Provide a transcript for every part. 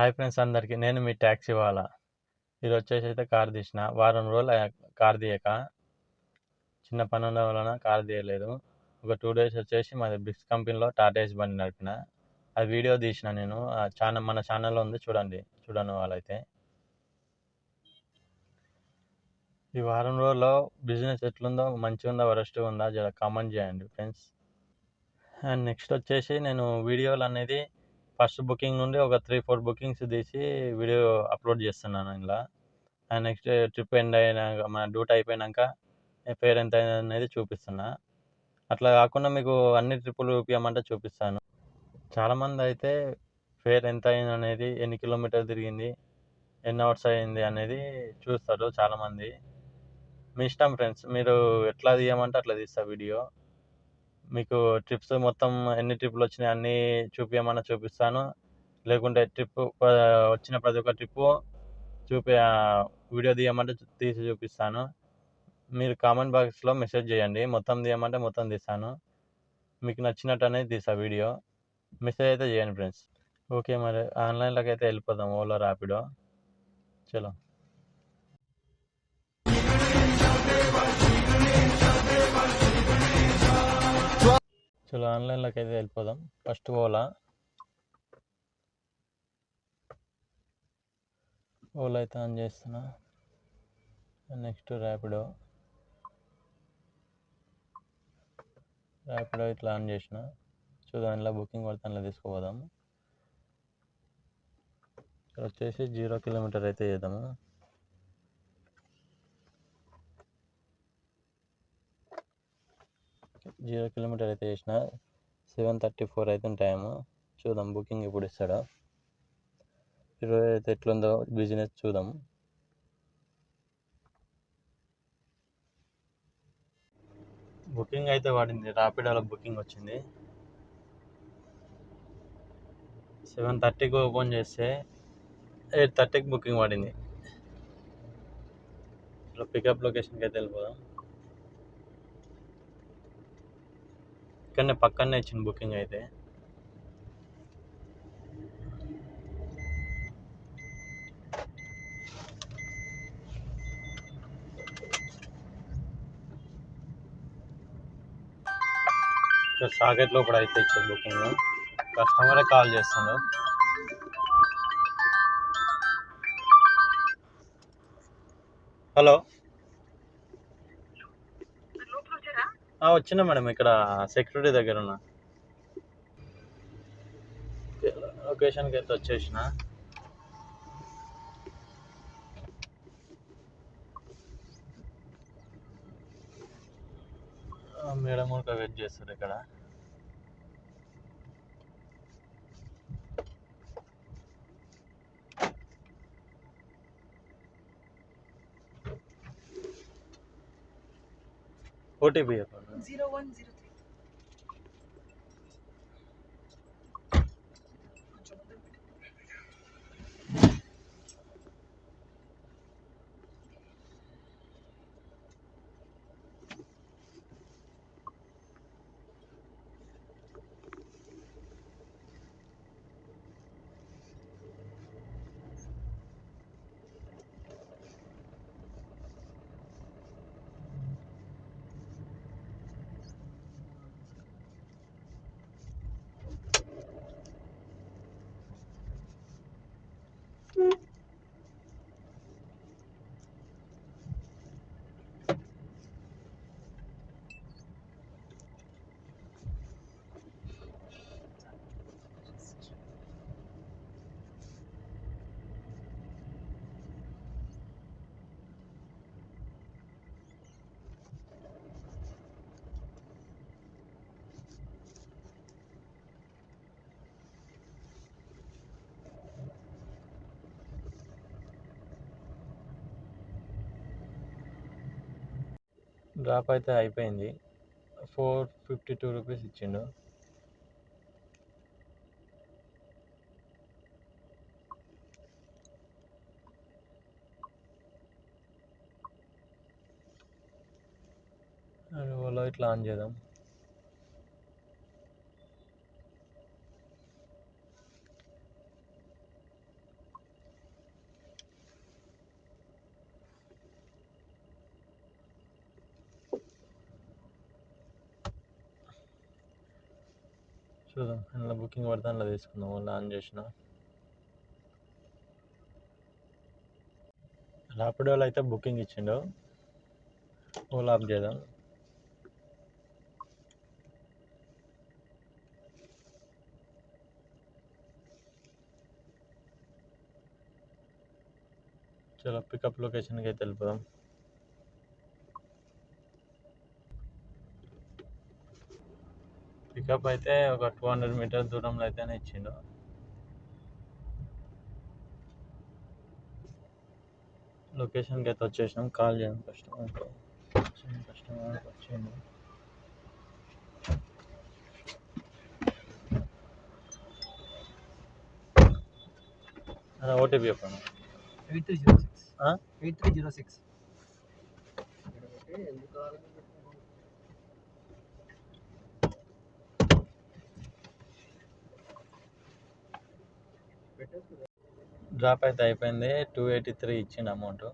Hi friends అందరికీ. నేను మీ taxi వాళ్ళ. ఈరోజు వచ్చేసి అయితే కార్ తీసిన. వారం రోజులు కార్ తీయక. చిన్న పని ఉండడం వలన కార్ తీయలేదు. ఒక టూ డేస్ వచ్చేసి మాది బిగ్స్ కంపెనీలో టాటేజ్ బండి నడిపిన. ఆ వీడియో తీసిన నేను. ఛానల్ మన ఛానల్లో ఉంది చూడండి. చూడని వాళ్ళైతే. ఈ వారం రోజుల్లో బిజినెస్ ఎట్లుందో మంచిగా ఉందా వరస్ట్గా ఉందా జర కామెంట్ చేయండి ఫ్రెండ్స్. అండ్ నెక్స్ట్ వచ్చేసి నేను వీడియోలు అనేది ఫస్ట్ బుకింగ్ నుండి ఒక త్రీ ఫోర్ బుకింగ్స్ తీసి వీడియో అప్లోడ్ చేస్తున్నాను ఇలా అండ్ నెక్స్ట్ ట్రిప్ ఎండ్ అయినాక మన డ్యూట్ అయిపోయినాక ఫేర్ ఎంత అనేది చూపిస్తున్నా. అట్లా కాకుండా మీకు అన్ని ట్రిప్పులు చూపించమంటే చూపిస్తాను. చాలామంది అయితే ఫేర్ ఎంత అయింది అనేది ఎన్ని కిలోమీటర్ తిరిగింది ఎన్ని అవర్స్ అయింది అనేది చూస్తారు చాలామంది. మీ ఇష్టం ఫ్రెండ్స్ మీరు ఎట్లా తీయమంటే అట్లా తీస్తా వీడియో. మీకు ట్రిప్స్ మొత్తం ఎన్ని ట్రిప్పులు వచ్చినాయి అన్నీ చూపించమన్నా చూపిస్తాను. లేకుంటే ట్రిప్ వచ్చిన ప్రతి ఒక్క ట్రిప్పు చూపి వీడియో తీయమంటే తీసి చూపిస్తాను. మీరు కామెంట్ బాక్స్లో మెసేజ్ చేయండి. మొత్తం తీయమంటే మొత్తం తీస్తాను. మీకు నచ్చినట్టు అనేది తీసా వీడియో. మెసేజ్ అయితే చేయండి ఫ్రెండ్స్. ఓకే మరి. ఆన్లైన్లోకి అయితే వెళ్ళిపోదాం ఓలా ర్యాపిడో చలో. చలో ఆన్లైన్లోకి అయితే వెళ్ళిపోదాం. ఫస్ట్ ఓలా. ఓలా అయితే ఆన్ చేస్తున్నా. నెక్స్ట్ ర్యాపిడో. ర్యాపిడో ఇట్లా ఆన్ చేసిన. సో దానిలో బుకింగ్ పడితే అందులో తీసుకుపోదాం. ఇక్కడ వచ్చేసి జీరో కిలోమీటర్ అయితే చేద్దాము. జీరో కిలోమీటర్ అయితే చేసిన సెవెన్ థర్టీ ఫోర్ అయితే టైము. చూద్దాం బుకింగ్ ఎప్పుడు ఇస్తాడో. ఈరోజు అయితే ఎట్లుందో బిజినెస్ చూద్దాం. బుకింగ్ అయితే పడింది రాపిడోలో బుకింగ్ వచ్చింది. సెవెన్ థర్టీకి ఓపెన్ చేస్తే ఎయిట్ థర్టీకి బుకింగ్ పడింది ఇట్లా పికప్ లొకేషన్కి అయితే వెళ్ళిపోదాం. ఇక్కడనే పక్కనే ఇచ్చింది బుకింగ్ అయితే. ఇక్కడ సాకెట్ లోపల అయితే ఇచ్చారు బుకింగ్. కస్టమరే కాల్ చేస్తుండు. హలో. వచ్చినా మేడం ఇక్కడ సెక్యూరిటీ దగ్గర ఉన్నా. లొకేషన్కి అయితే వచ్చేసిన. మేడం కూడా వెయిట్ చేస్తారు ఇక్కడ. ఓటీపీ చెప్పండి zero one zero డ్రాప్ అయితే అయిపోయింది. ఫోర్ ఫిఫ్టీ టూ రూపీస్ ఇచ్చిండు. అండ్ ఓలో ఇట్లా ఆన్ చేద్దాం. చూద్దాం. అందులో బుకింగ్ పడితే అందులో తీసుకుందాం. ఓలా ఆన్ చేసిన. ర్యాపిడోలో అయితే బుకింగ్ ఇచ్చిండు. ఓలా ఆఫ్ చేద్దాం. చలో పికప్ లొకేషన్కి అయితే వెళ్ళిపోదాం. పికప్ అయితే ఒక టూ హండ్రెడ్ మీటర్ దూరంలో అయితేనే ఇచ్చిండు. లొకేషన్కి అయితే వచ్చేసినాం. కాల్ చేయండి కస్టమర్కి కస్టమర్కి వచ్చింది ఓటీపీ చెప్పండి. Eight three zero six. ఆ? Eight three zero six. Drop అయితే అయిపోయింది. టూ ఎయిటీ త్రీ ఇచ్చిండు అమౌంట్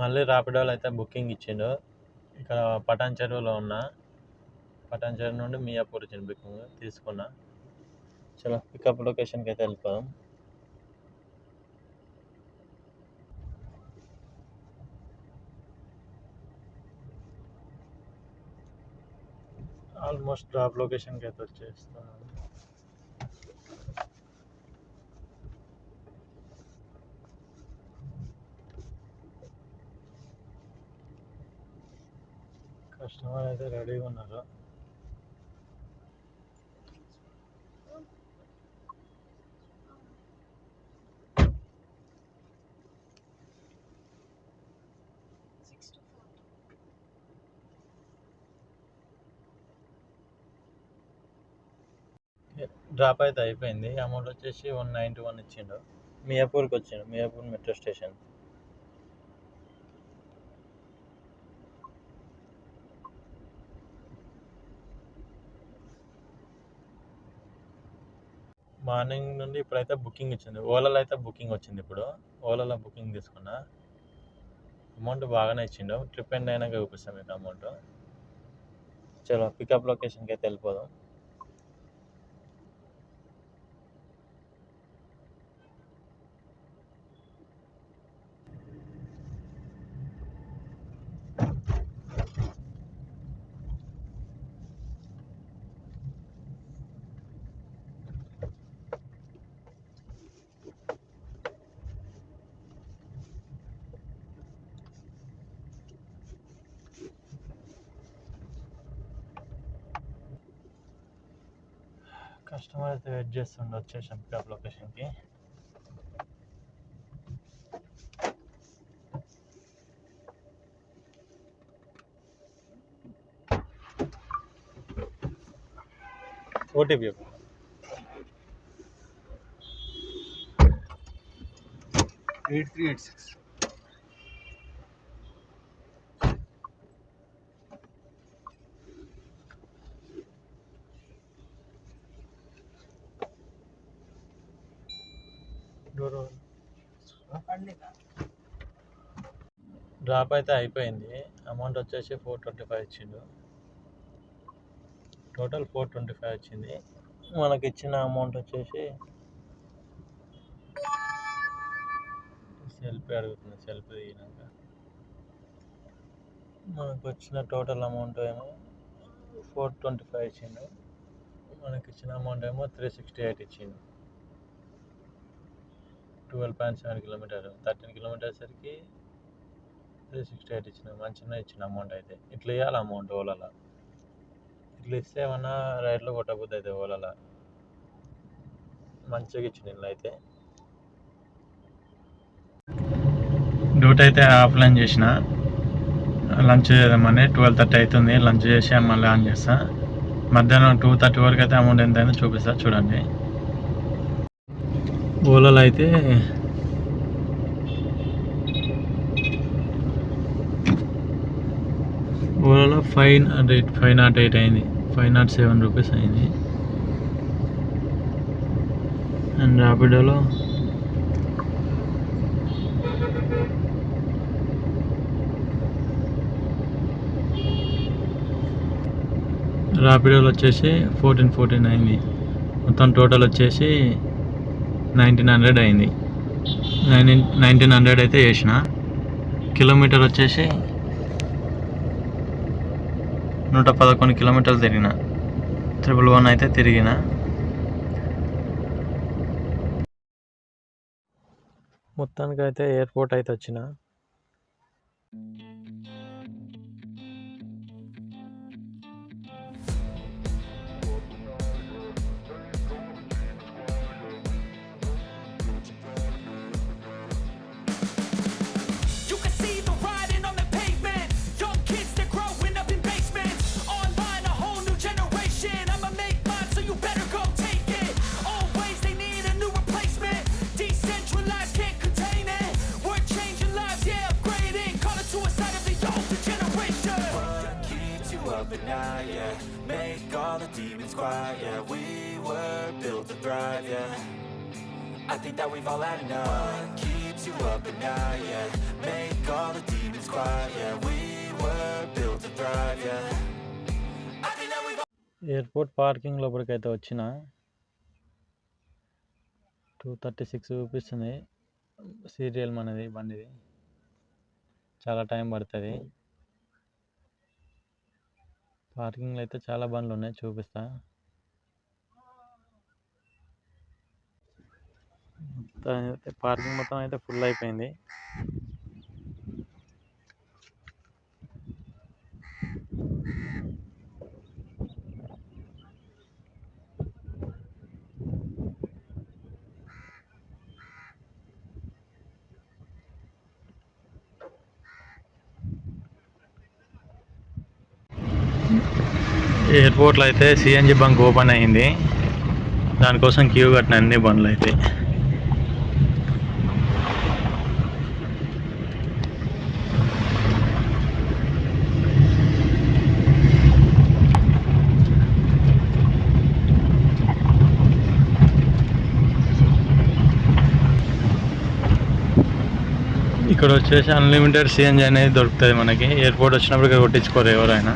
మళ్ళీ ర్యాపిడోలో అయితే బుకింగ్ ఇచ్చిండు. ఇక్కడ పటాన్ చెరువులో ఉన్నా పటాన్ చెరువు నుండి మియాపూర్ వచ్చిన బుకింగ్ తీసుకున్నా. చలో పికప్ లొకేషన్కి అయితే వెళ్ళిపోదాం. ఆల్మోస్ట్ డ్రాప్ లొకేషన్కి అయితే వచ్చేస్తాను. కస్టమర్ అయితే రెడీగా ఉన్నారు? డ్రాప్ అయితే అయిపోయింది. అమౌంట్ వచ్చేసి వన్ నైంటీ వన్ ఇచ్చిండు. మియాపూర్కి వచ్చిండు. Miyapur metro station. మార్నింగ్ నుండి ఇప్పుడైతే బుకింగ్ ఇచ్చింది. ఓలాలో అయితే బుకింగ్ వచ్చింది ఇప్పుడు. ఓలాలో బుకింగ్ తీసుకున్నా. అమౌంట్ బాగానే ఇచ్చిండు. ట్రిప్ ఎండ్ అయినాక చూపిస్తాం మీకు అమౌంట్. చలో పికప్ లొకేషన్కి అయితే వెళ్ళిపోదాం. కస్టమర్ అయితే వెయిట్ చేస్తుండే వచ్చేసాం పికప్ లొకేషన్కి OTP eight three eight six drop అయితే అయిపోయింది. అమౌంట్ వచ్చేసి ఫోర్ ట్వంటీ ఫైవ్ ఇచ్చిండు. టోటల్ ఫోర్ ట్వంటీ ఫైవ్ వచ్చింది మనకి ఇచ్చిన అమౌంట్ వచ్చేసి సెల్ఫీ అడుగుతుంది. సెల్ఫీ దిగినాక మనకు వచ్చిన టోటల్ అమౌంట్ ఏమో ఫోర్ ట్వంటీ ఫైవ్ ఇచ్చిండు. మనకి ఇచ్చిన అమౌంట్ ఏమో త్రీ సిక్స్టీ ఎయిట్ ఇచ్చిండు. Twelve point seven kilometre thirteen kilometres సరికి త్రీ సిక్స్టీ ఎయిట్ ఇచ్చిన మంచిగా ఇచ్చిన అమౌంట్ అయితే. ఇట్లా ఇవ్వాలి అమౌంట్ ఓలాలో. ఇట్లా ఇస్తే ఏమన్నా రైడ్లో కొట్టబుద్ది అయితే ఓలాలో. మంచిగా ఇచ్చిన ఇల్లు అయితే. డ్యూటీ అయితే ఆఫ్లైన్ చేసిన. లంచ్ చేద్దామని ట్వెల్వ్ థర్టీ అవుతుంది లంచ్ చేసి మళ్ళీ ఆన్ చేస్తా. మధ్యాహ్నం టూ థర్టీ వరకు అయితే అమౌంట్ ఎంత అయిందో చూపిస్తా చూడండి. ఓలాలో అయితే ఓలాలో five eight five nought eight అయింది. ఫైవ్ నాట్ సెవెన్ రూపీస్ అయింది. అండ్ ర్యాపిడోలో ర్యాపిడోలో వచ్చేసి ఫోర్టీన్ ఫోర్టీన్ అయింది. మొత్తం టోటల్ వచ్చేసి నైన్టీన్ హండ్రెడ్ అయింది. నైన్టీన్ నైన్టీన్ హండ్రెడ్ అయితే చేసిన. కిలోమీటర్ వచ్చేసి నూట పదకొండు కిలోమీటర్లు తిరిగిన. ట్రిపుల్ వన్ అయితే తిరిగిన. మొత్తానికి అయితే ఎయిర్పోర్ట్ అయితే వచ్చిన. Yeah Make all the demons quiet, yeah We were built to thrive, yeah I think that we've all had enough What keeps you up at night, yeah Make all the demons quiet, yeah We were built to thrive, yeah airport parking లోపలికైతే వచ్చిన two thirty six చూపిస్తుంది serial మనది బండిది చాలా time పడుతుంది పార్కింగ్లో అయితే చాలా బండ్లు ఉన్నాయి చూపిస్తా. మొత్తం అయితే పార్కింగ్ మొత్తం అయితే ఫుల్ అయిపోయింది. ఎయిర్పోర్ట్లో అయితే సిఎన్జి బంక్ ఓపెన్ అయింది. దానికోసం క్యూ కట్టిన అన్ని బండ్లు అయితే ఇక్కడ వచ్చేసి అన్లిమిటెడ్ సిఎన్జి అనేది దొరుకుతుంది మనకి. ఎయిర్పోర్ట్ వచ్చినప్పుడు ఇక్కడ కొట్టించుకోరు ఎవరైనా.